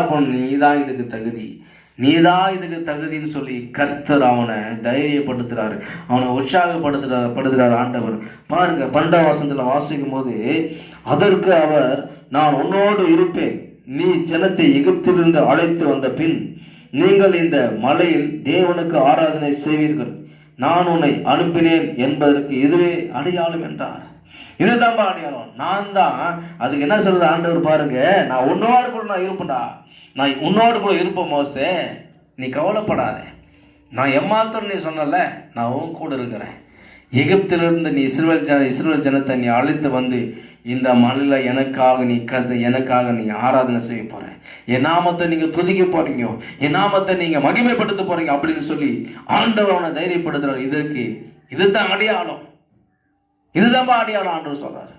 அப்போ நீதான் இதுக்கு தகுதி. நீதான் இதுக்கு தகுதின்னு சொல்லி கர்த்தர் அவனை தைரியப்படுத்துறாரு. அவனை உற்சாகப்படுத்துறாரு படுத்துறாரு ஆண்டவர். பாருங்க பன்னெண்டாம் வசனத்துல வாசிக்கும் போது அதற்கு அவர் நான் உன்னோடு இருப்பேன். நீ ஜனத்தை எகிப்திலிருந்து அழைத்து வந்த பின் நீங்கள் இந்த மலையில் தேவனுக்கு ஆராதனை செய்வீர்கள். நான் உன்னை அனுப்பினேன் என்பதற்கு இதுவே அடையாளம் என்றார். இதுதான்பா அடையாளம். நான் தான் அதுக்கு என்ன சொல்றது ஆண்டவர் பாருங்க நான் உன்னோடு கூட நான் இருப்பேன்டா. நான் உன்னோடு கூட இருப்பேன் மோசே. நீ கவலைப்படாத. நான் எம்மாத்திரம் நீ சொன்னல நான் உன் கூட இருக்கிறேன். எகிப்திலிருந்து நீ இஸ்ரவேல் ஜன இஸ்ரவேல் ஜனத்தை நீ அழைத்து வந்து இந்த மண்ணில் எனக்காக நீ கதை எனக்காக நீ ஆராதனை செய்ய போற. என் நாமத்தை நீங்க துதிக்க போறீங்க. என் நாமத்தை நீங்க மகிமைப்படுத்த போறீங்க அப்படின்னு சொல்லி ஆண்டவனை தைரியப்படுத்துகிறார் தைரியப்படுத்துறாரு. இதற்கு இதுதான் அடையாளம். இதுதான் அடையாளம் ஆண்டவர் சொல்றாரு.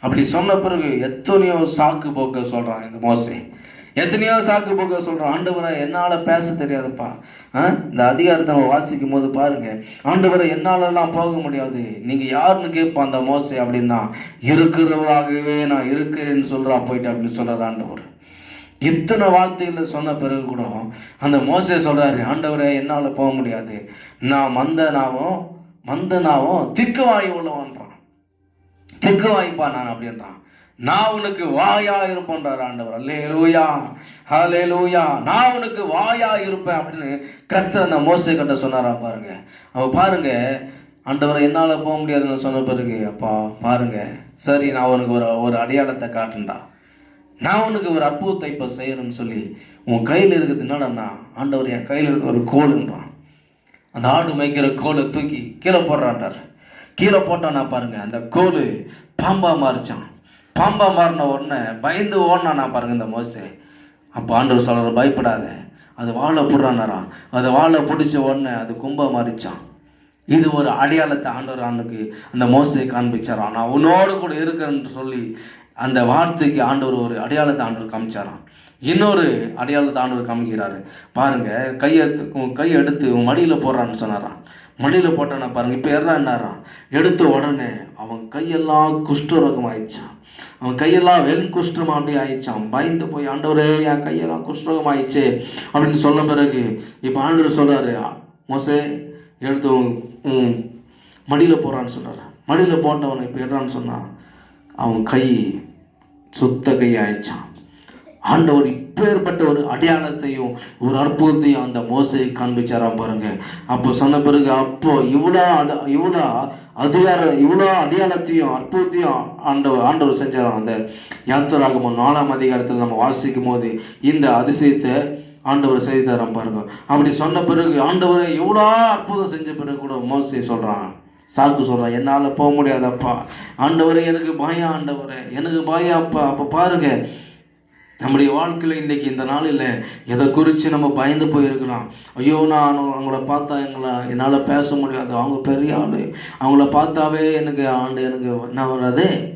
அப்படி சொன்ன பிறகு எத்தனையோ சாக்கு போக்க சொல்றான் இந்த மோசை. எத்தனையோ சாக்கு போக்க சொல்றான். ஆண்டவரை என்னால பேச தெரியாதுப்பா. ஆ? இந்த அதிகாரத்தை நம்ம வாசிக்கும் போது பாருங்க. ஆண்டவரை என்னாலலாம் போக முடியாது. நீங்க யாருன்னு கேட்போம் அந்த மோசை அப்படின்னா இருக்கிறவராகவே நான் இருக்கிறேன்னு சொல்றா போயிட்டு அப்படின்னு சொல்றாரு ஆண்டவர். இத்தனை வார்த்தைகளை சொன்ன பிறகு கூட அந்த மோசை சொல்றாரு ஆண்டவரை என்னால போக முடியாது. நான் மந்தனாவும் மந்தனாவும் திக்கு வாய் உள்ளவன்றான். திக்கு வாய்ப்பா நான் அப்படின்றான். நான் உனக்கு வாயா இருப்பேன்றார் ஆண்டவர். அல்லே லூயா ஹலே லூயா நான் உனக்கு வாயா இருப்பேன் அப்படின்னு கர்த்தர் அந்த மோசை கண்ட சொன்னாரா பாருங்க. அவ பாருங்க ஆண்டவரை என்னால் போக முடியாதுன்னு சொன்ன பிறகு அப்பா பாருங்க. சரி நான் உனக்கு ஒரு ஒரு அடையாளத்தை காட்டுண்டா நான் உனக்கு ஒரு அற்புதத்தை இப்போ செய்யறேன்னு சொல்லி உன் கையில் இருக்குது என்னடா ஆண்டவர் என் கையில் இருக்க ஒரு கோல்ன்றான். அந்த ஆடு மேய்க்கிற கோலை தூக்கி கீழே போடுறான்டார் கீழே போட்டானா பாருங்க அந்த கோல் பாம்பா மாறிச்சான். பாம்பா மாறின உடனே பயந்து ஓடினானா பாருங்க இந்த மோசை. அப்போ ஆண்டவர் சொல்கிற பயப்படாத. அது வாழை போடுறானாராம் அது வாழை பிடிச்ச உடனே அது கும்பா மாறிச்சான். இது ஒரு அடையாளத்தை ஆண்டவர் அவனுக்கு அந்த மோசையை காண்பிச்சாராம் நான் உன்னோடு கூட இருக்கிறேன்னு சொல்லி அந்த வார்த்தைக்கு ஆண்டவர் ஒரு அடையாளத்தை ஆண்டவர் காமிச்சாராம். இன்னொரு அடையாளத்தை ஆண்டவர் காமிக்கிறாரு. பாருங்க கையெடுத்து கையை எடுத்து மடியில் போடுறான்னு சொன்னாரான் மடியில் போட்டானா பாருங்க இப்போ என்னாராம்? எடுத்த உடனே அவன் கையெல்லாம் குஷ்டரோகம் ஆயிடுச்சான் அவன் கையெல்லாம் வெண் குஷ்டம் அப்படியே ஆயிடுச்சான் பயந்து போய் ஆண்டவரே என் கையெல்லாம் குஷ்டரோகம் ஆயிடுச்சு அப்படின்னு சொன்ன பிறகு இப்போ ஆண்டவர் சொல்றாரு மோசே எடுத்து உன் மடியில் போகிறான்னு சொல்கிறாரு மடியில் போட்டவனை இப்போ எடுறான்னு சொன்னான் அவன் கை சுத்த கை ஆயிடுச்சான் ஆண்டவர் இப்பேற்பட்ட ஒரு அடையாளத்தையும் ஒரு அற்புதத்தையும் அந்த மோசையை காண்பிச்சாராம் பாருங்க. அப்போ சொன்ன பிறகு அப்போ இவ்வளோ அட இவ்வளோ அதிகார இவ்வளோ அடையாளத்தையும் அற்புதத்தையும் ஆண்டவர் ஆண்டவர் செஞ்சாராம் அந்த யாத்திராகமும் நாலாம் அதிகாரத்தில் நம்ம வாசிக்கும் போது இந்த அதிசயத்தை ஆண்டவர் செய்தாராம் பாருங்க. அப்படி சொன்ன பிறகு ஆண்டவரை எவ்வளோ அற்புதம் செஞ்ச பிறகு கூட மோசை சொல்கிறான் சாக்கு சொல்கிறான் என்னால் போக முடியாதப்பா. ஆண்டவரே எனக்கு பாயா ஆண்டவரே. எனக்கு பாயா அப்பா. அப்போ பாருங்க நம்முடைய வாழ்க்கையில் இன்றைக்கி இந்த நாளில் எதை குறித்து நம்ம பயந்து போயிருக்கலாம். ஐயோ நான் அவங்கள பார்த்தா எங்களை என்னால் பேச முடியாது. அவங்க பெரிய ஆள். அவங்கள பார்த்தாவே எனக்கு ஆண்டு எனக்கு என்ன வராது?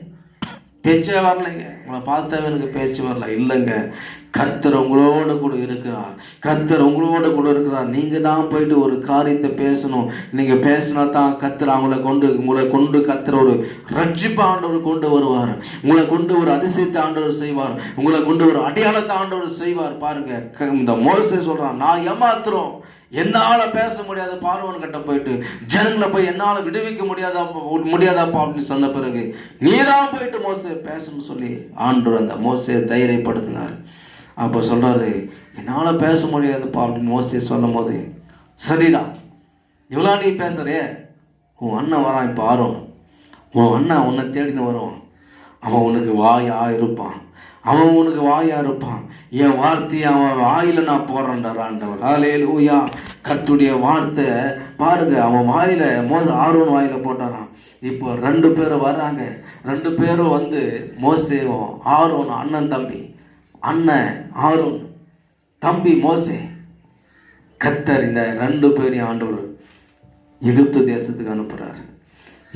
பேச்சே வரலைங்க. உங்களை பார்த்தாவே எனக்கு பேச்சு வரல. இல்லைங்க. கத்தர் உங்களோட கூட இருக்கிறார். கத்தர் உங்களோட கூட இருக்கிறார். நீங்க தான் போயிட்டு ஒரு காரியத்தை பேசணும். நீங்க பேசினா தான் கத்தர் அவங்கள கொண்டு உங்களை கொண்டு கத்தர் ஒரு ரட்சிப்பு ஆண்டவர் கொண்டு வருவார். உங்களை கொண்டு ஒரு அதிசயத்தை ஆண்டவர் செய்வார். உங்களை கொண்டு ஒரு அடையாளத்தை ஆண்டவர் செய்வார். பாருங்க க- இந்த மோசை சொல்றான் நான் ஏமாத்துறோம். என்னால பேச முடியாத பார்வன் கட்ட போயிட்டு ஜனங்களை போய் என்னால விடுவிக்க முடியாதாப்பா முடியாதாப்பா அப்படின்னு சொன்ன பிறகு நீதான் போயிட்டு மோசை பேசணும்னு சொல்லி ஆண்டவர் அந்த மோசையை தைரியப்படுத்தினார். அப்போ சொல்கிறாரு என்னால் பேச முடியாதுப்பா அப்படின்னு மோசி சொல்லும் போது சரிடா இவ்வளோ நீ பேசுறே உன் அண்ணன் வரான் இப்போ ஆர்வம். உன் அண்ணன் உன்னை தேடின்னு வருவான். அவன் உனக்கு வாயா இருப்பான். அவன் உனக்கு வாயா இருப்பான். என் வார்த்தையை அவன் வாயில நான் போடுறேன்டா ஆண்டவர். லூயா கத்துடைய வார்த்தை பாருங்க அவன் வாயில மோச ஆரோன் வாயில போட்டாராம். இப்போ ரெண்டு பேரும் வர்றாங்க. ரெண்டு பேரும் வந்து மோசேவும் ஆரோன் அண்ணன் தம்பி. அண்ணன் ஆரோன் தம்பி மோசே. கத்தர் இந்த ரெண்டு பேரையும் ஆண்டவர் எகிப்து தேசத்துக்கு அனுப்புகிறாரு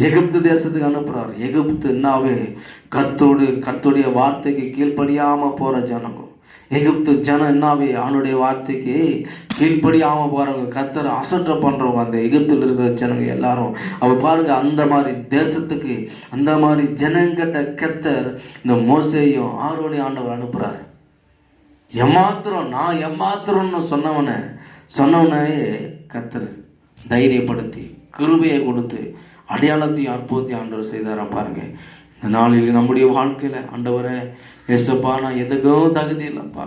எகிப்து தேசத்துக்கு அனுப்புகிறார் எகிப்து என்னாவே? கத்தோடு கத்தோடைய வார்த்தைக்கு கீழ்ப்படியாமல் போகிற ஜனங்கும் எகிப்து ஜனம் என்னாவே? அவனுடைய வார்த்தைக்கு கீழ்ப்படியாமல் போகிறவங்க கத்தரை அசற்ற பண்ணுறவங்க அந்த எகிப்தில் இருக்கிற ஜனங்க எல்லாரும். அவள் பாருங்க அந்த மாதிரி தேசத்துக்கு அந்த மாதிரி ஜனங்கிட்ட கத்தர் இந்த மோசையும் ஆரோனி ஆண்டவர் அனுப்புகிறாரு எம்மாத்திரம் நான் எம்மாத்திரம்னு சொன்னவனை சொன்னவனையே கத்தர் தைரியப்படுத்தி கிருபையை கொடுத்து அடையாளத்தையும் அற்புதத்தையும் ஆண்டவர் செய்தாரா பாருங்க. இந்த நாளில் நம்முடைய வாழ்க்கையில் ஆண்டவரை எசப்பா நான் எதுக்கும் தகுதி இல்லைப்பா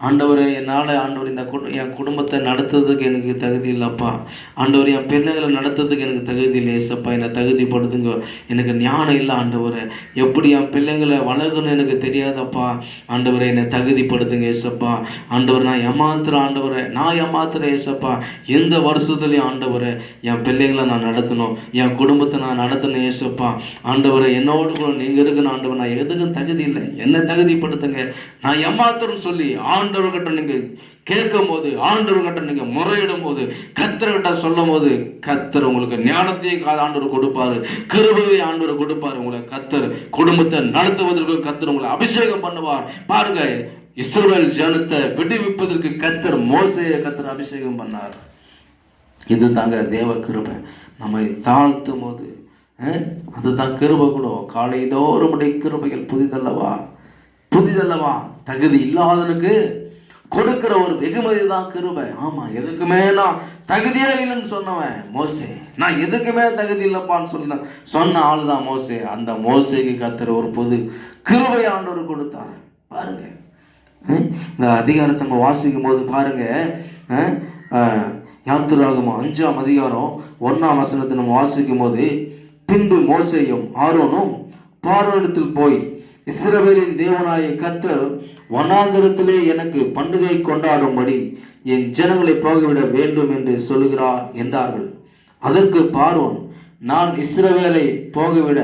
ஆண்டவர் என்னால் ஆண்டவர் இந்த என் குடும்பத்தை நடத்துறதுக்கு எனக்கு தகுதி இல்லைப்பா. ஆண்டவர் என் பிள்ளைகளை நடத்துறதுக்கு எனக்கு தகுதி இல்லை ஏசப்பா. என்னை தகுதிப்படுத்துங்க. எனக்கு ஞானம் இல்லை ஆண்டவர். எப்படி என் பிள்ளைங்களை வளர்க்கணும்னு எனக்கு தெரியாதப்பா. ஆண்டவரை என்னை தகுதிப்படுத்துங்க ஏசப்பா. ஆண்டவர் நான் ஏமாத்துற ஆண்டவரை. நான் ஏமாத்துற ஏசப்பா. எந்த வருஷத்துலையும் ஆண்டவரை என் பிள்ளைங்களை நான் நடத்தணும். என் குடும்பத்தை நான் நடத்தணும் ஏசப்பா. ஆண்டவரை என்னோடு கூட நீங்கள் இருக்கணும் ஆண்டவர். நான் எதுக்கும் தகுதி இல்லை. என்ன தகுதிப்படுத்துங்க. நான் ஏமாத்துறேன்னு சொல்லி ஆண்டவர்கிட்ட நீங்க கேட்கும் போது ஆண்டவர்கிட்ட நீங்க முறையிடும் போது கத்தர்கிட்ட சொல்லும் போது கத்தர் உங்களுக்கு ஞானத்தையும் கா- ஆண்டவர் கொடுப்பாரு. கிருபையை ஆண்டவர் கொடுப்பாரு. உங்களை கத்தர் குடும்பத்தை நடத்துவதற்கு கத்தர் உங்களை அபிஷேகம் பண்ணுவார். பாருங்க இஸ்ரவேல் ஜனத்தை விடுவிப்பதற்கு கத்தர் மோசையை கத்தர் அபிஷேகம் பண்ணார். இது தாங்க தேவ கிருபை. நம்மை தாழ்த்தும் போது அதுதான் கிருபை கூட காலை தோறும் கிருபைகள் புதிதல்லவா? புதிதல்லவா? தகுதி இல்லாதவனுக்கு கொடுக்கிற ஒரு வெகுமதி தான் கிருபை. ஆமா எதுக்குமே நான் தகுதியே இல்லைன்னு சொன்னவன் மோசே. நான் எதுக்குமே தகுதி இல்லைப்பான்னு சொன்ன சொன்ன ஆள் தான் மோசே. அந்த மோசைக்கு கத்துற ஒரு பொது கிருபை ஆண்டவர் கொடுத்தாரு. பாருங்க. இந்த அதிகாரத்தை நம்ம வாசிக்கும் போது பாருங்க அஹ், அஞ்சாம் அதிகாரம் ஒன்னாம் வசனத்தை நம்ம வாசிக்கும் போது பின்பு மோசையும் ஆரோனும் பார்வையிடத்தில் போய் இஸ்ரவேலின் தேவனாய கத்தர் வனாந்திரத்திலே எனக்கு பண்டிகை கொண்டாடும்படி என் ஜனங்களை போகவிட வேண்டும் என்று சொல்லுகிறார் என்றார்கள். அதற்கு பார்வோன் நான் இஸ்ரவேலை போகவிட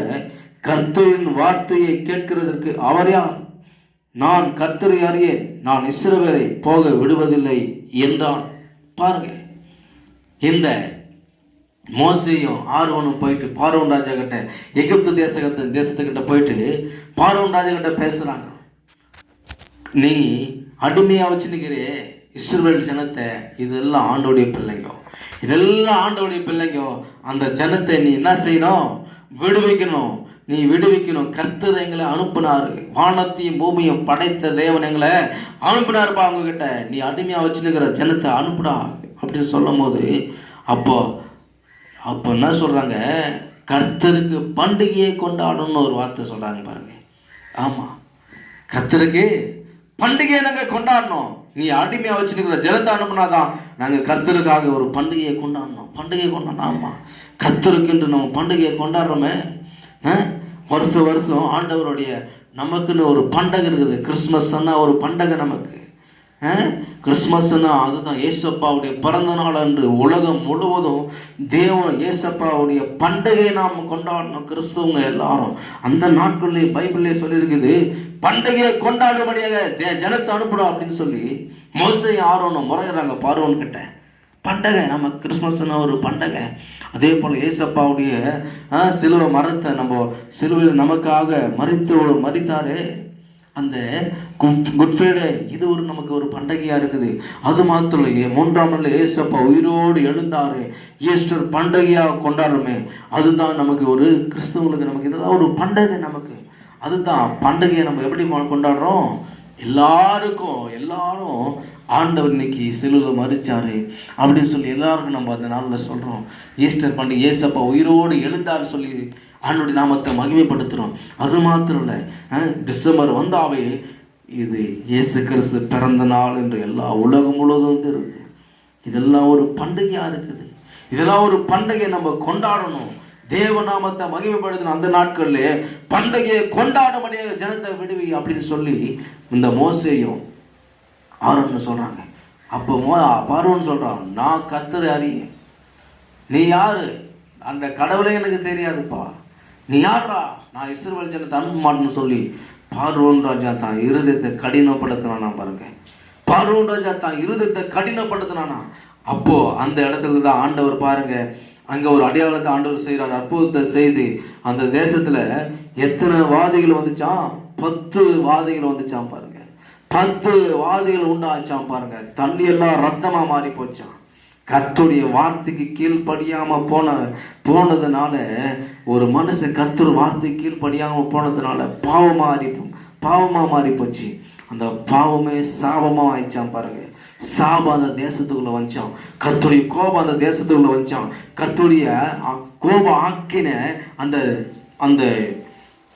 கர்த்தரின் வார்த்தையை கேட்கிறதற்கு அவர் யார்? நான் கர்த்தரை அறியேன் நான் இஸ்ரவேலை போக விடுவதில்லை என்றான். பாருங்க இந்த மோசையும் ஆர்வனும் போயிட்டு பார்வன் ராஜா கிட்ட எகிப்து தேசகத்த தேசத்துக்கிட்ட போயிட்டு பார்வன் ராஜா கிட்ட பேசுறாங்க. நீ அடிமையா வச்சுனுக்கிறே இஸ்ரேல் ஜனத்தை இதெல்லாம் ஆண்டோடைய பிள்ளைங்க. இதெல்லாம் ஆண்டோடைய பிள்ளைங்க. அந்த ஜனத்தை நீ என்ன செய்யணும்? விடுவிக்கணும். நீ விடுவிக்கணும். கர்த்தர் எங்களை அனுப்பினார். வானத்தையும் பூமியும் படைத்த தேவன் எங்களை அனுப்பினார்ப்பா அவங்க கிட்ட நீ அடிமையா வச்சுருக்கிற ஜனத்தை அனுப்புடா அப்படின்னு சொல்லும் போது அப்போ அப்போ என்ன சொல்கிறாங்க கர்த்தருக்கு பண்டிகையை கொண்டாடணும்னு ஒரு வார்த்தை சொல்கிறாங்க பாருங்க. ஆமாம் கர்த்தருக்கு பண்டிகையை நாங்கள் கொண்டாடணும். நீ அடிமையாக வச்சுருக்கிற ஜலத்தை அனுப்புனாதான் நாங்கள் கர்த்தருக்காக ஒரு பண்டிகையை கொண்டாடணும். பண்டிகை கொண்டாடணும். ஆமாம் கர்த்தருக்குன்று நம்ம பண்டிகையை கொண்டாடுறோமே. வருஷம் வருஷம் ஆண்டவருடைய நமக்குன்னு ஒரு பண்டகை இருக்குது. கிறிஸ்மஸ்னா ஒரு பண்டகை நமக்கு. கிறிஸ்மஸ்னா அதுதான் ஏசப்பாவுடைய பிறந்த நாள் அன்று உலகம் முழுவதும் தேவன் ஏசப்பாவுடைய பண்டிகையை நாம் கொண்டாடணும். கிறிஸ்துவங்க எல்லாரும். அந்த நாட்கள்லேயே பைபிள்லேயே சொல்லியிருக்குது பண்டிகையை கொண்டாடும்படியாக தே- ஜனத்தை அனுப்பிடும் அப்படின்னு சொல்லி மோசை ஆரோனும் முறையிறாங்க பார்வோன்னு கிட்ட. பண்டகை நம்ம கிறிஸ்மஸ்னா ஒரு பண்டகை. அதே போல் ஏசப்பாவுடைய சிலுவை மரத்தை நம்ம சிலுவையில் நமக்காக மறித்து மறித்தாரே. அந்த குட் குட் ஃப்ரைடே இது ஒரு நமக்கு ஒரு பண்டிகையாக இருக்குது. அது மாத்திரம் இல்லையே மூன்றாம் நாள் ஏசப்பா உயிரோடு எழுந்தாரு. ஈஸ்டர் பண்டிகையாக கொண்டாடுறோமே அதுதான் நமக்கு ஒரு கிறிஸ்தவங்களுக்கு நமக்கு இதெல்லாம் ஒரு பண்டிகை நமக்கு. அதுதான் பண்டிகையை நம்ம எப்படி கொண்டாடுறோம்? எல்லாருக்கும் எல்லாரும் ஆண்டவர் இன்னைக்கு சிலுவை மறிச்சாரு அப்படின்னு சொல்லி எல்லாருக்கும் நம்ம அந்த நாளில் சொல்கிறோம் ஈஸ்டர் பண்டிகை ஏசப்பா உயிரோடு எழுந்தார் சொல்லி ஆண்டோடைய நாமத்தை மகிமைப்படுத்துகிறோம் அது மாத்திரம் இல்லை டிசம்பர் வந்தாவே இது இயேசு கிறிஸ்து பிறந்த நாள் என்று எல்லா உலகம் முழுவதும் இருக்கு. இதெல்லாம் ஒரு பண்டிகையாக இருக்குது. இதெல்லாம் ஒரு பண்டிகையை நம்ம கொண்டாடணும். தேவ நாமத்தை மகிமைப்படுத்தின அந்த நாட்கள்ல. பண்டிகையை கொண்டாடும்படியாக ஜனத்தை விடுவி அப்படின்னு சொல்லி இந்த மோசையும் ஆரோன்னு சொல்கிறாங்க அப்போ மோ பார்வன் சொல்கிறான் நான் கத்துற அறியேன். நீ யாரு? அந்த கடவுளே எனக்கு தெரியாதுப்பா. நீ யாரா நான் இஸ்ரேல் ஜனத்தை அனுப்ப மாட்டேன்னு சொல்லி பார்வோன் ராஜா தான் இருதயத்தை கடினப்படுத்தினானா பாருங்க. பார்வோன் ராஜா தான் இருதயத்தை கடினப்படுத்தினானா. அப்போ அந்த இடத்துல தான் ஆண்டவர் பாருங்க அங்கே ஒரு அடையாளத்தை ஆண்டவர் செய்கிறார் அற்புதத்தை செய்து அந்த தேசத்தில் எத்தனை வாதிகள் வந்துச்சான் பத்து வாதிகள் வந்துச்சான் பாருங்க. பத்து வாதிகள் உண்டாச்சான் பாருங்க. தண்ணி எல்லாம் ரத்தமாக மாறி போச்சான் கத்துடைய வார்த்தைக்கு கீழ்ப்படியாம போன போனதுனால ஒரு மனுஷன் கத்துரு வார்த்தைக்கு கீழ்ப்படியாம போனதுனால பாவமா மாறி போ- பாவமா மாறி போச்சு. அந்த பாவமே சாபமா ஆயிடுச்சான் பாருங்க. சாபம் அந்த தேசத்துக்குள்ள வந்துச்சான் கத்துடைய கோபம் அந்த தேசத்துக்குள்ள வந்துச்சான் கத்துடைய அ- கோபம் ஆக்கின அந்த அந்த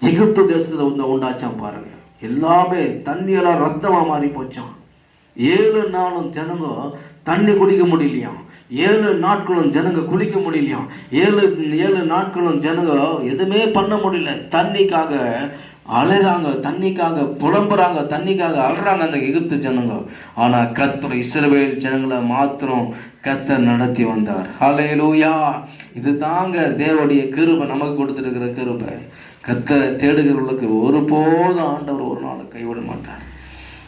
எகிப்து தேசத்துல வந்து உண்டாச்சான் பாருங்க. எல்லாமே தண்ணியெல்லாம் ரத்தமா மாறி போச்சான் ஏழு நாளும் ஜனங்க தண்ணி குடிக்க முடியலையாம். ஏழு நாட்களும் ஜனங்க குளிக்க முடியலையாம். ஏழு ஏழு நாட்களும் ஜனங்க எதுவுமே பண்ண முடியல. தண்ணிக்காக அழுறாங்க தண்ணிக்காக புலம்புறாங்க தண்ணிக்காக அழுறாங்க அந்த எகிப்து ஜனங்க. ஆனால் கர்த்தர் இஸ்ரவேல் ஜனங்களை மாத்திரம் கர்த்தர் நடத்தி வந்தார். ஹalleluya. இது தாங்க தேவடைய கிருபை நமக்கு கொடுத்துருக்கிற கிருபை. கர்த்தரை தேடுகிறவர்களுக்கு ஒருபோதும் ஆண்டவர் ஒரு நாள் கைவிட மாட்டார்.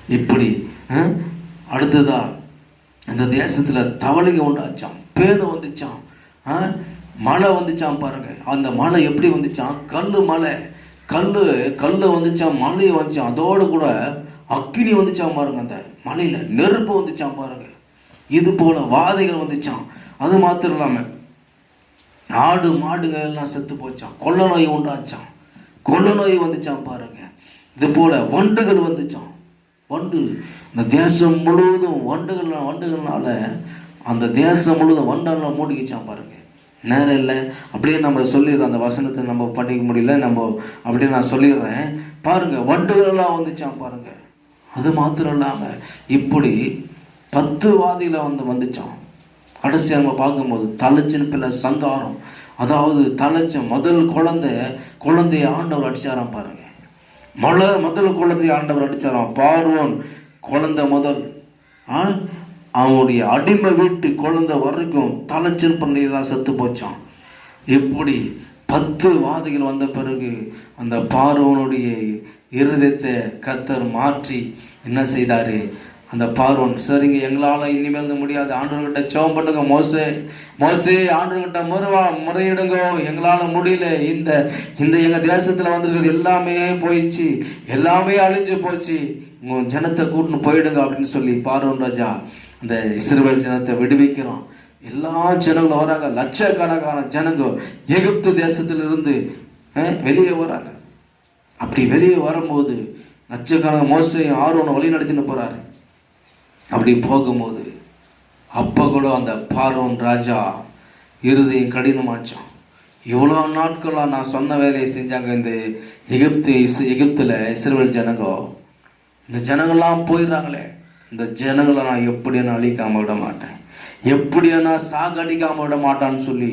இப்படி அடுத்ததாக அடுத்ததா தேசத்தில் தவளைங்க உண்டாச்சான் பேனு வந்துச்சான் மழை வந்துச்சான் பாருங்க. அந்த மழை எப்படி வந்துச்சான் கல் மலை கல் கல் வந்துச்சான் மழை வந்துச்சான் அதோடு கூட அக்கினி வந்துச்சான் பாருங்க அந்த மலையில் நெருப்பு வந்துச்சான் பாருங்க. இது போல வாதைகள் வந்துச்சான் அது மாத்திரம் இல்லாம ஆடு மாடுகள் எல்லாம் செத்து போச்சான் கொள்ள நோய் உண்டாச்சான் கொள்ள நோய் வந்துச்சான் பாருங்க. இது போல வண்டுகள் வந்துச்சான் வண்டு இந்த தேசம் முழுவதும் வண்டுகள் வண்டுகள்னால அந்த தேசம் முழுவதும் வண்டெல்லாம் மூடிக்கிச்சான் பாருங்க. நேரம் இல்லை. அப்படியே நம்ம சொல்லிடுறோம். அந்த வசனத்தை நம்ம பண்ணிக்க முடியல. நம்ம அப்படியே நான் சொல்லிடுறேன். பாருங்க வண்டுகள்லாம் வந்துச்சான் பாருங்க. அது மாத்திரம் இல்லாமல் இப்படி பத்து வாதியில் வந்து வந்துச்சான் கடைசியாக நம்ம பார்க்கும்போது தலைச்சின் பிள்ளை சங்காரம். அதாவது தலைச்ச முதல் குழந்தை குழந்தைய ஆண்டவர் அடிச்சாராம் பாருங்க. மழை முதல் குழந்தைய ஆண்டவர் அடிச்சாராம். பார்வோன் குழந்தை முதல். ஆ? அவனுடைய அடிமை வீட்டு குழந்தை வரைக்கும் தலைச்சின் பிள்ளையெல்லாம் செத்து போச்சான் இப்படி பத்து வாதிகள் வந்த பிறகு அந்த பார்வனுடைய இருதயத்தை கத்தர் மாற்றி என்ன செய்தார்? அந்த பார்வன் சரிங்க எங்களால் இனிமேல் இது முடியாது. ஆண்டவர்கிட்ட ஜெபம் பண்ணுங்க மோசே மோசே ஆண்டவர்கிட்ட முறைவா முறையிடுங்க. எங்களால் முடியல. இந்த இந்த எங்க தேசத்துல வந்திருக்கிறது எல்லாமே போயிடுச்சு. எல்லாமே அழிஞ்சு போச்சு. உங்க ஜனத்தை கூட்டின்னு போயிடுங்க அப்படின்னு சொல்லி பார்வன் ராஜா அந்த இஸ்ரேல் ஜனத்தை விடுவிக்கிறோம் எல்லா ஜனங்களும் வராங்க. லட்சக்கணக்கான ஜனங்க எகிப்து தேசத்திலிருந்து வெளியே வராங்க. அப்படி வெளியே வரும்போது லட்சக்கணக்கான மோசையும் ஆர்வனை வழி நடத்தின்னு போறாரு. அப்படி போகும்போது அப்போ கூட அந்த பார்வன் ராஜா இருதயம் கடினமாச்சான். இவ்வளோ நாட்களாக நான் சொன்ன வேலையை செஞ்சாங்க இந்த எகிப்து இஸ் எகிப்தில் இஸ்ரேல் ஜனங்க. இந்த ஜனங்கள்லாம் போயிடுறாங்களே. இந்த ஜனங்களை நான் எப்படியும் நான் விட மாட்டேன். எப்படியானா நான் சாகடிக்காம விட மாட்டான்னு சொல்லி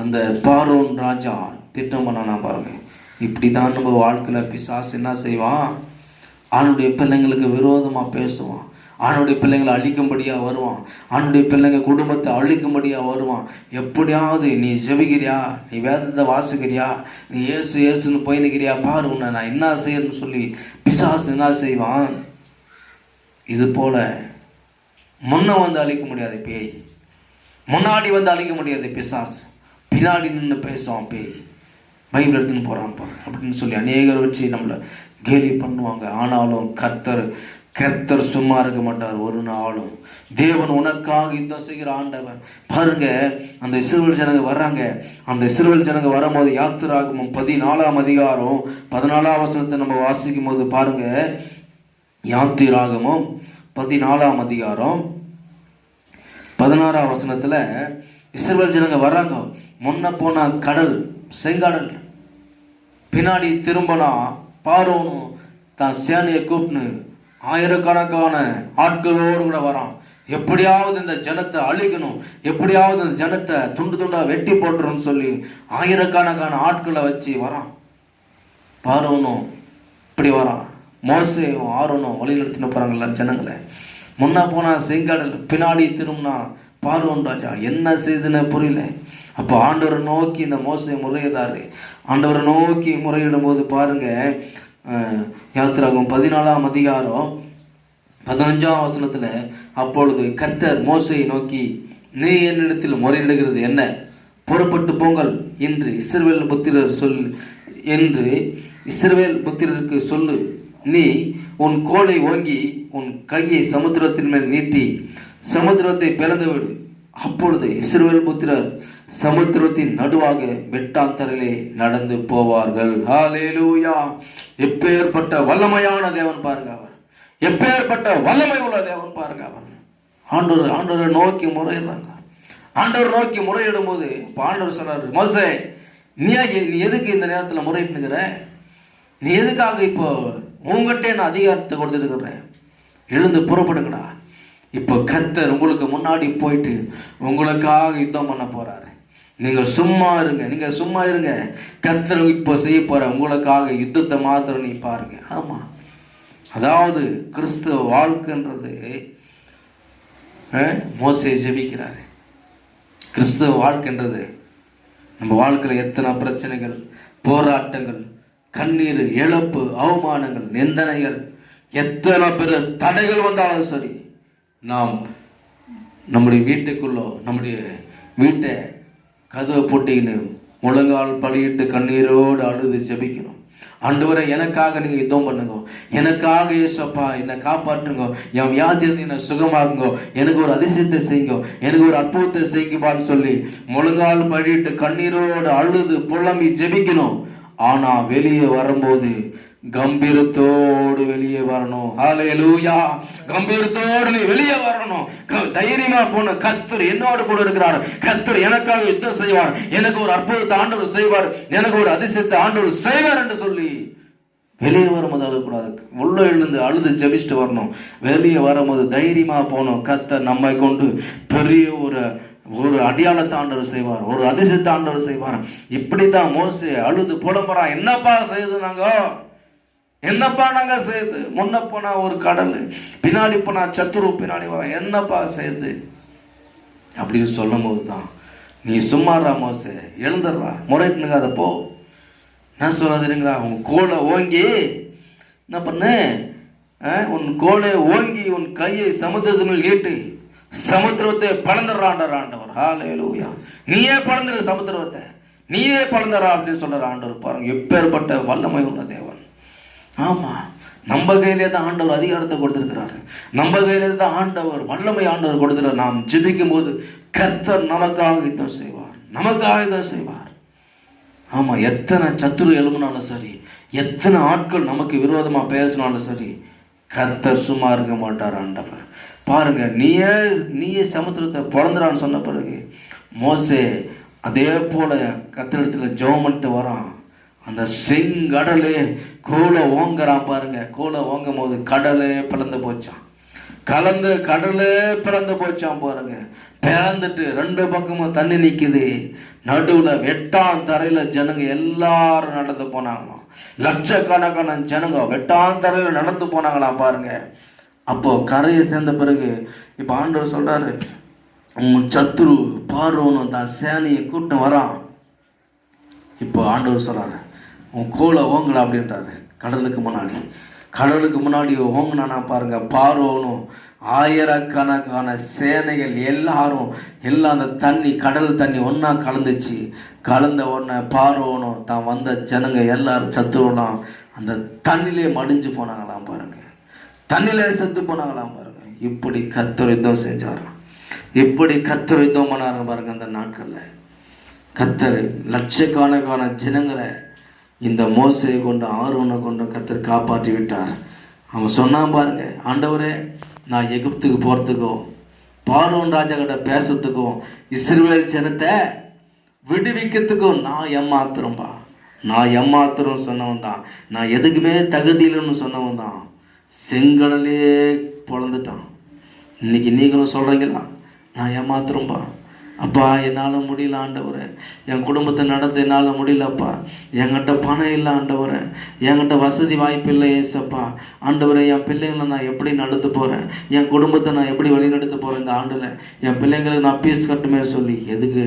அந்த பார்வன் ராஜா திட்டம் பண்ணானா பாருங்க. இப்படி தான் நம்ம வாழ்க்கையில் பிசாசு என்ன செய்வான்? ஆணுடைய பிள்ளைங்களுக்கு விரோதமாக பேசுவான். ஆணுடைய பிள்ளைங்களை அழிக்கும்படியாக வருவான். ஆணுடைய பிள்ளைங்க குடும்பத்தை அழிக்கும்படியா வருவான். எப்படியாவது நீ ஜெபிக்கிறியா நீ வேதத்தை வாசிக்கிறியா? நீ ஏசு ஏசுன்னு போயினுக்கிறியா பாரு உன்னை நான் என்ன செய்யறேன்னு சொல்லி பிசாசு என்ன செய்வான்? இது போல முன்ன வந்து அழிக்க முடியாது பேய் முன்னாடி வந்து அழிக்க முடியாது பிசாசு பின்னாடி நின்று பேசுவான் பேய். பைபிள் எடுத்துன்னு போறான் பாரு. அப்படின்னு சொல்லி அநேகர் வச்சு நம்மளை கேலி பண்ணுவாங்க. ஆனாலும் கர்த்தர் கர்த்தர் சும்மா இருக்க மாட்டார் ஒரு நாளும். தேவன் உனக்காக யுத்தம் செய்கிற ஆண்டவர். பாருங்க அந்த இஸ்ரவேல் ஜனங்க வர்றாங்க. அந்த இஸ்ரவேல் ஜனங்க வரும்போது யாத்திராகமம் பதினாலாம் அதிகாரம் பதினாலாம் வசனத்தை நம்ம வாசிக்கும் போது பாருங்க. யாத்திராகமும் பதினாலாம் அதிகாரம் பதினாறாம் வசனத்துல இஸ்ரவேல் ஜனங்க வர்றாங்க. முன்ன போனா கடல் செங்கடல். பின்னாடி திரும்பினா பாருன்னு தான் சேனையை கூப்பிட்டு ஆயிரக்கணக்கான ஆட்களோடு கூட வரான். எப்படியாவது இந்த ஜனத்தை அழிக்கணும். எப்படியாவது இந்த ஜனத்தை துண்டு துண்டா வெட்டி போட்டுருன்னு சொல்லி ஆயிரக்கணக்கான ஆட்களை வச்சு வரான். பார்வனும் இப்படி வரான். மோசையும் ஆர்வனும் வழி நடத்தின போறாங்கல்ல ஜனங்களை. முன்னே போனா செங்கடல் பின்னாடி திரும்பினா பார்வன் ராஜா. என்ன செய்துன்னு புரியல. அப்போ ஆண்டவரை நோக்கி இந்த மோசை முறையிடாரு ஆண்டவரை நோக்கி முறையிடும் போது பாருங்க யாத்திராகும் பதினாலாம் அதிகாரம் பதினஞ்சாம் வசனத்தில் அப்பொழுது கர்த்தர் மோசையை நோக்கி நீ என்னிடத்தில் முறையிடுகிறது என்ன? புறப்பட்டு போங்கள் என்று இஸ்ரவேல் புத்திரர் சொல் என்று இஸ்ரவேல் புத்திரருக்கு சொல்லு. நீ உன் கோலை ஓங்கி உன் கையை சமுத்திரத்தின் மேல் நீட்டி சமுத்திரத்தை பிறந்துவிடு அப்பொழுது இஸ்ரோவேல் புத்திரர் சமுத்திரத்தின் நடுவாக வெட்டாந்தரிலே நடந்து போவார்கள். ஹalleluya. எப்பேற்பட்ட வல்லமையான தேவன் பாருங்க அவர். எப்பேற்பட்ட வல்லமை உள்ள தேவன் பாருங்க அவர். ஆண்டவர் ஆண்டவரை நோக்கி முறையிடுறாங்க. ஆண்டவர் நோக்கி முறையிடும் போது இப்போ ஆண்டவர் சொல்றாரு மோசே நீ நீ எதுக்கு இந்த நேரத்தில் முறையிட்டுங்கிற நீ எதுக்காக இப்போ உங்ககிட்டே நான் அதிகாரத்தை கொடுத்துருக்கிறேன் எழுந்து புறப்படுங்கடா. இப்போ கத்தர் உங்களுக்கு முன்னாடி போயிட்டு உங்களுக்காக யுத்தம் பண்ண போறாரு. நீங்க சும்மா இருங்க நீங்க சும்மா இருங்க. கத்தர் இப்போ செய்ய போற உங்களுக்காக யுத்தத்தை மாத்திரம் நீ பாருங்க. ஆமா. அதாவது கிறிஸ்துவ வாழ்க்கைன்றது அஹ், ஜெபிக்கிறாரு. கிறிஸ்துவ வாழ்க்கைன்றது நம்ம வாழ்க்கையில் எத்தனை பிரச்சனைகள் போராட்டங்கள் கண்ணீர் இழப்பு அவமானங்கள் நிந்தனைகள் எத்தனை பெரிய தடைகள் வந்தாலும் சரி நாம் நம்முடைய வீட்டுக்குள்ளோ நம்முடைய வீட்டை கதவை போட்டிக்கின்னு முழங்கால் பழியிட்டு கண்ணீரோடு அழுது ஜெபிக்கணும் ஆண்டவரை எனக்காக நீங்கள் யுத்தம் பண்ணுங்க. எனக்காக இயேசப்பா என்னை காப்பாற்றுங்க. என் வியாதியத்தை என்னை சுகமாக்குங்க. எனக்கு ஒரு அதிசயத்தை செய்யுங்க. எனக்கு ஒரு அற்புதத்தை செய்யுங்கப்பான்னு சொல்லி முழங்கால் பழிட்டு கண்ணீரோடு அழுது புலம்பி ஜெபிக்கணும் ஆனால் வெளியே வரும்போது கம்பீரத்தோடு வெளியே வரணும். ஹalleluya கம்பீரத்தோடு நீ வெளியே வரணும். க- தைரியமா போன. கத்தர் என்னோட கூட இருக்கிறார். கத்தர் எனக்காக யுத்தம் செய்வார். எனக்கு ஒரு அற்புதத்தை ஆண்டவர் செய்வார். எனக்கு ஒரு அதிசயத்தை ஆண்டவர் செய்வார் என்று சொல்லி வெளியே வரும்போது அழுகக்கூடாது. உள்ள எழுந்து அழுது ஜெபிச்சுட்டு வரணும். வெளியே வரும்போது தைரியமா போகணும். கத்த நம்மை கொண்டு பெரிய ஒரு ஒரு அடியாளத்தை ஆண்டவர் செய்வார். ஒரு அதிசயத்தை ஆண்டவர் செய்வார். இப்படித்தான் மோசி அழுது புலம்புறான். என்னப்பா செய்யுது நாங்கள் என்னப்பா நாங்கள் செய்யுது முன்ன போனா ஒரு கடல் பின்னாடி போனா சத்துரு பின்னாடி வர என்னப்பா செய்யுது அப்படின்னு சொல்லும் போது தான் நீ சும்மாறா மோசே எழுந்துடுறா முறைட்டுனுங்க அதை போ. என்ன சொல்ல உன் கோலை ஓங்கி என்ன பண்ணு? ஆ, உன் கோலை ஓங்கி உன் கையை சமுத்திரத்து மேல் நீட்டு சமுத்திரத்தை பழந்துடுறாண்டார் ஆண்டவர். ஹalleluya. நீயே பழந்துரு சமுத்திரத்தை. நீயே பழந்துடா அப்படின்னு சொல்ற ஆண்டவர். பாருங்க எப்பேற்பட்ட வல்லமை உள்ள தேவன். ஆமா. நம்ம கையிலே தான் ஆண்டவர் அதிகாரத்தை கொடுத்திருக்கிறாரு. நம்ம கையிலே தான் ஆண்டவர் வல்லமை ஆண்டவர் கொடுத்திருக்கிறார். நாம் ஜெபிக்கும் போது கத்தர் நமக்காக யுத்தம் செய்வார். நமக்காக யுத்தம் செய்வார். ஆமா எத்தனை சத்துரு எழும்புனாலும் சரி எத்தனை ஆட்கள் நமக்கு விரோதமா பேசினாலும் சரி கத்தர் சும்மா இருக்க மாட்டார் ஆண்டவர். பாருங்க நீயே நீயே சமுத்திரத்தை பிறந்துறான்னு சொன்ன பிறகு மோசே அதே போல கத்திரத்தில் ஜெபம் பண்ணிட்டு வரான். அந்த செங்கடலே கோலை ஓங்குறான் பாருங்க. கோலை ஓங்கும் போது கடலே பிளந்து போச்சான் கலந்து கடலே பிளந்து போச்சான் பாருங்க. பிறந்துட்டு ரெண்டு பக்கமும் தண்ணி நிற்குது நடுவில் வெட்டான் தரையில் ஜனங்க எல்லாரும் நடந்து போனாங்களாம். லட்சக்கணக்கான ஜனங்க வெட்டான் தரையில் நடந்து போனாங்களாம் பாருங்க. அப்போ கரையை சேர்ந்த பிறகு இப்போ ஆண்டவர் சொல்றாரு உன் சத்துரு பார்வனும் தான் சேனையை கூட்டம் வரான். இப்போ ஆண்டவர் சொல்றாரு உன் கோலை ஓங்கலாம் அப்படின்றாரு. கடலுக்கு முன்னாடி. கடலுக்கு முன்னாடி ஓங்குனானா பாருங்க பார்வோனும் ஆயிரக்கணக்கான சேனைகள் எல்லாரும் எல்லாம் அந்த தண்ணி கடல் தண்ணி ஒன்றா கலந்துச்சு. கலந்த உடனே பார்வோனும் தான் வந்த ஜனங்க எல்லாரும் சத்துருலாம் அந்த தண்ணிலே மடிஞ்சு போனாங்களாம் பாருங்க. தண்ணிலே செத்து போனாங்களாம் பாருங்க. இப்படி கத்தர் யுத்தம் செஞ்சாராம். இப்படி கத்தர் யுத்தம் பண்ணாரு பாருங்க அந்த நாட்களில். கத்தர் லட்சக்கணக்கான ஜனங்களை இந்த மோசையை கொண்டு ஆர்வனை கொண்டு கத்தர் காப்பாற்றி விட்டார் அவன் சொன்னான் பாருங்க ஆண்டவரே நான் எகிப்துக்கு போகிறதுக்கோ பார்வன் ராஜா கிட்ட பேசுறதுக்கும் இஸ்ரேல் ஜனத்தை விடுவிக்கிறதுக்கும் நான் ஏமாத்துறேன்பா. நான் ஏமாத்துறோம் சொன்னவன் தான். நான் எதுக்குமே தகுதி இல்லைன்னு சொன்னவன் தான். செங்கடலே பிறந்துட்டான் இன்னைக்கு நீங்களும் சொல்கிறீங்களா நான் ஏமாத்துறேன்பா. அப்பா என்னால் முடியல ஆண்டவரே. என் குடும்பத்தை நடத்த என்னால் முடியலப்பா. என்கிட்ட பணம் இல்லை ஆண்டவரே. என்கிட்ட வசதி வாய்ப்பு இல்லை ஏசப்பா. ஆண்டவரே என் பிள்ளைங்களை நான் எப்படி நடத்த போகிறேன் என் குடும்பத்தை நான் எப்படி வழிநடத்த போகிறேன் இந்த ஆண்டில்? என் பிள்ளைங்களுக்கு நான் ஃபீஸ் கட்டுமே சொல்லி எதுக்கு?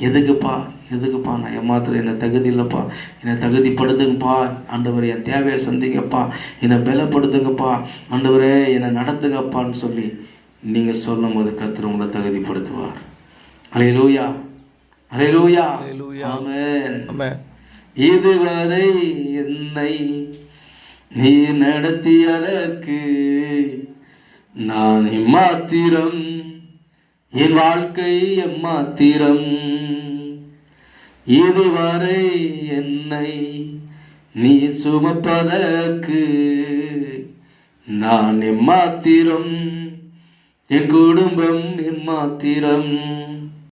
எதுக்குப்பா? எதுக்குப்பா? நான் ஏமாத்துறேன். என்னை தகுதி இல்லைப்பா. என்னை தகுதிப்படுத்துங்கப்பா. ஆண்டவர் என் தேவையை சந்திங்கப்பா. என்னை பலப்படுத்துங்கப்பா. ஆண்டவரே என்னை நடத்துங்கப்பான்னு சொல்லி நீங்கள் சொல்லும் போது கத்திர உங்களை தகுதிப்படுத்துவார். அலையிலூயா அலையிலூயா ஆமென். இதுவரை என்னை நீ நடத்தியதற்கு நான் எம்மாத்திரம் என் வாழ்க்கை எம்மாத்திரம் இதுவரை என்னை நீ சுமப்பதற்கு நான் எம்மாத்திரம் என் குடும்பம் எம்மாத்திரம்